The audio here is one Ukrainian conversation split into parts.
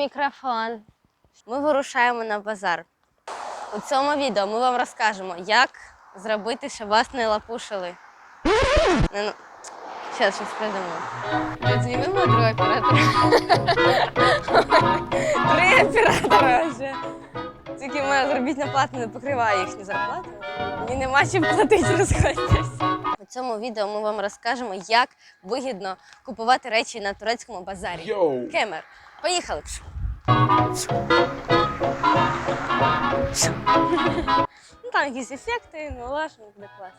Мікрофон? Ми вирушаємо на базар. У цьому відео ми вам розкажемо, як зробити, щоб вас не лапушили. Не, ну... Зараз щось придумаю. Зніми мого другого оператора. Три оператора вже. Тільки моя заробітна плата не покриває їхню зарплату. Мені нема чим платити, розходьтесь. Цьому відео ми вам розкажемо, як вигідно купувати речі на турецькому базарі. Йоу! Кемер. Поїхали. ну, там якісь ефекти, ну лашно, буде класно.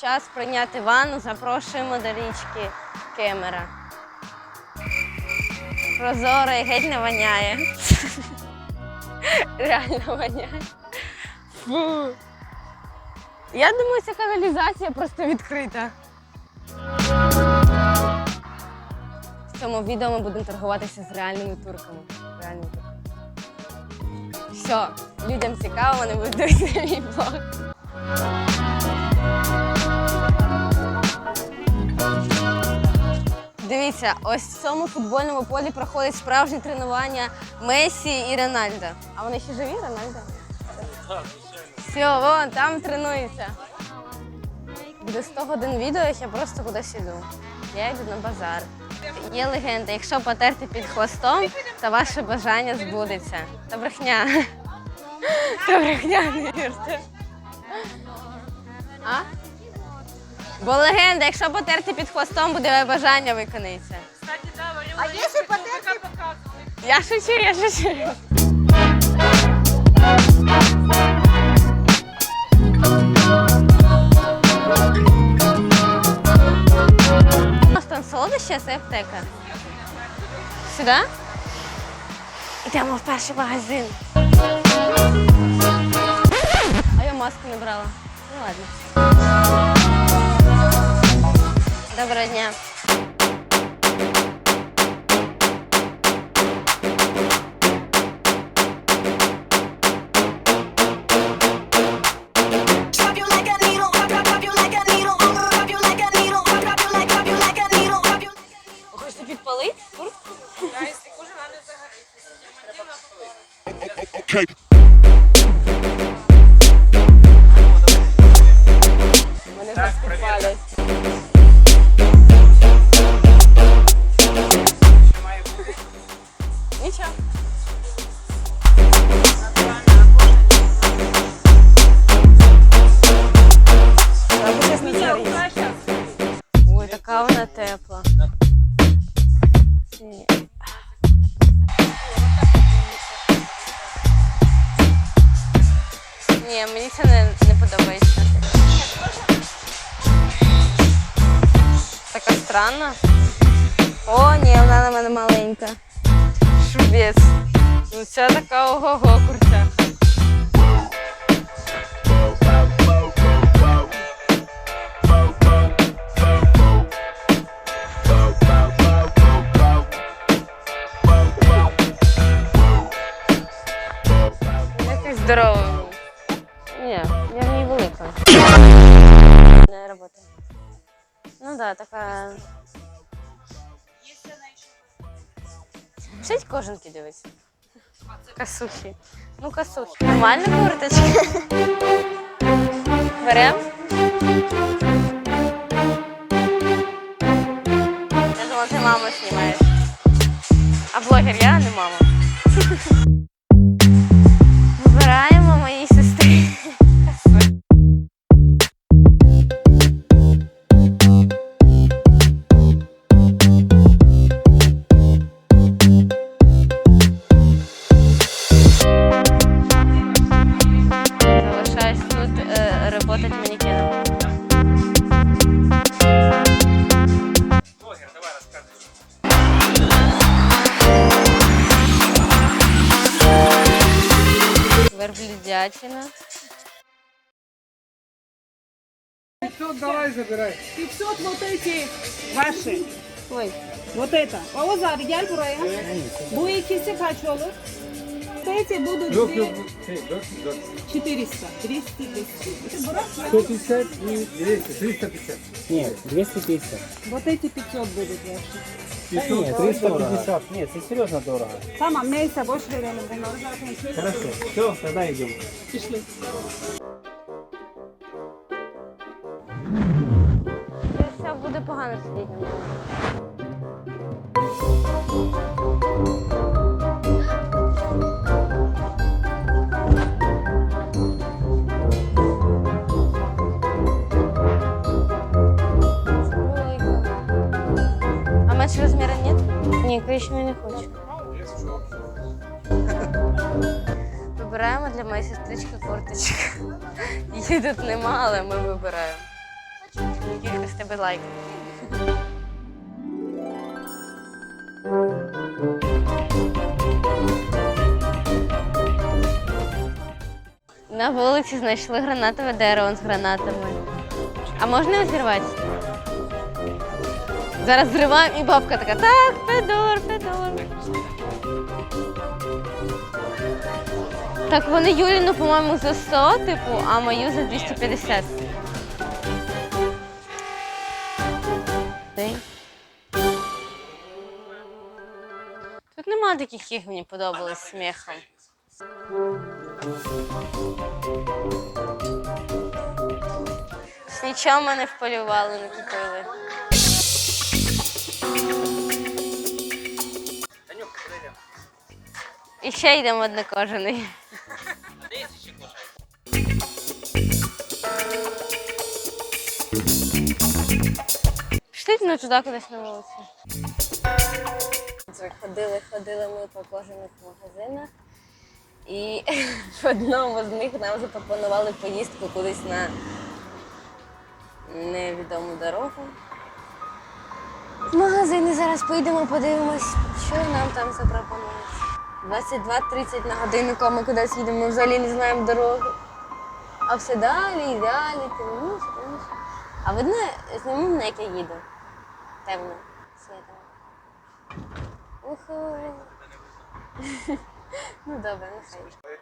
Час прийняти ванну, запрошуємо до річки Кемера. Прозоро і геть не воняє. Реально воняє. Фу. Я думаю, ця каналізація просто відкрита. В цьому відео ми будемо торгуватися з реальними турками. Реальними турками. Все, людям цікаво, вони будуть дивитися мій блог. Дивіться, ось в цьому футбольному полі проходить справжнє тренування Месі і Рональдо. А вони ще живі, Рональдо? Все, вон, там тренуються. Буде 100 годин відео, як я просто кудись іду. Я йду на базар. Є легенда, якщо потерти під хвостом, то ваше бажання збудеться. Та брехня. Та брехня, не вірте. А? Бо легенда, якщо потерти під хвостом, буде бажання виконується. А если потерпи... Я шучу, я шучу. Солодощі, а аптека. Сюди? Йдемо в перший магазин. А я маску не брала. Ну ладно. Доброго дня. Okay. Ні, мені це не, не подобається. Така странна. О, ні, вона на мене маленька. Шубець. Ну це така ого-го курча. Шить кожанки дивись. Косухи. Ну, косухи. Нормальна курточка. Берем? Я думала, ти маму знімаєш. А блогер я, а не мама. Верблюдятина. 500 давай забирай. 500 вот эти ваши. Ой, Вот это. Oğuz abi gel buraya. Bu ikisi kaç olur? Эти будут Yok две- yok bu şey 400 400. 400. 200, 200. Это бурак, 150 и 200, 350. Нет, 250. Вот эти 500 будут ваши. Да нет, 350. Нет, это серьезно дорого. Tamam neyse boş verelim bunları zaten. Şöyle Хорошо, все, тогда идем. Пішли. Все буде погано сидіти Коричневий не хочу. Вибираємо для моєї сестрички курточку. Її тут нема, але ми вибираємо. Скільки з тебе лайків? На вулиці знайшли гранатове дерево з гранатами. А можна його зірвати? Зараз зриваємо і бабка така, так, Федор, Федор. Так вони Юліну, по-моєму, за 100, типу, а мою за 250. Тут нема таких, як мені подобалось сміхом. Нічого мене вполювали, не купили. І ще йдемо однокожений. Пішли ну, туди кудись на вулицю. Ходили, ходили ми по кожаних магазинах. І в одному з них нам запропонували поїздку кудись на невідому дорогу. В магазини зараз поїдемо, подивимось, що нам там запропонують. 22.30 на годиннику, а ми кудись їдемо, ми взагалі не знаємо дороги. А все далі і далі, темніше, темніше. А видно, зніму мене, як я їду. Темно, світло. Уху. Ну добре, нехай.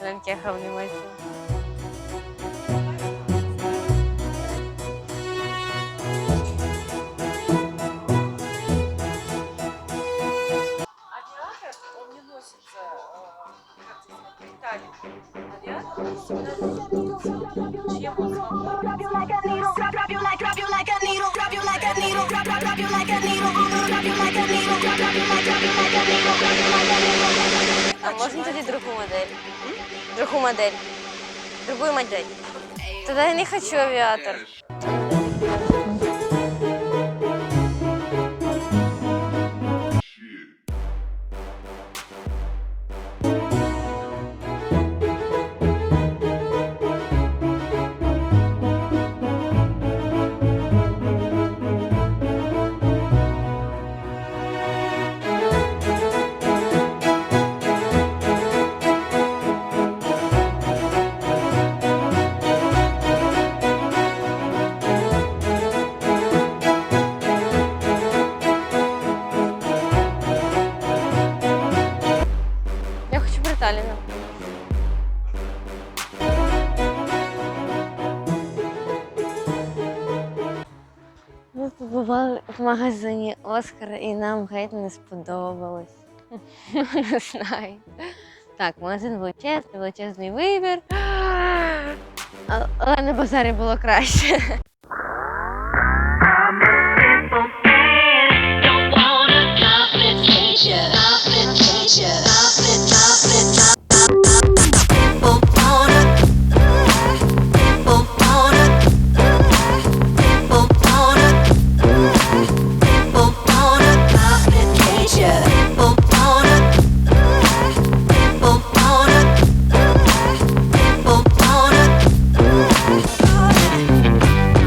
Ранкеха внимательно. А можна тоді другу модель? Другу модель. Другую модель. Тогда я не хочу авиатор. Я. Ми побували в магазині Оскар і нам геть не сподобалось. Не знаю. Так, магазин величезний, величезний вибір. Але на базарі було краще.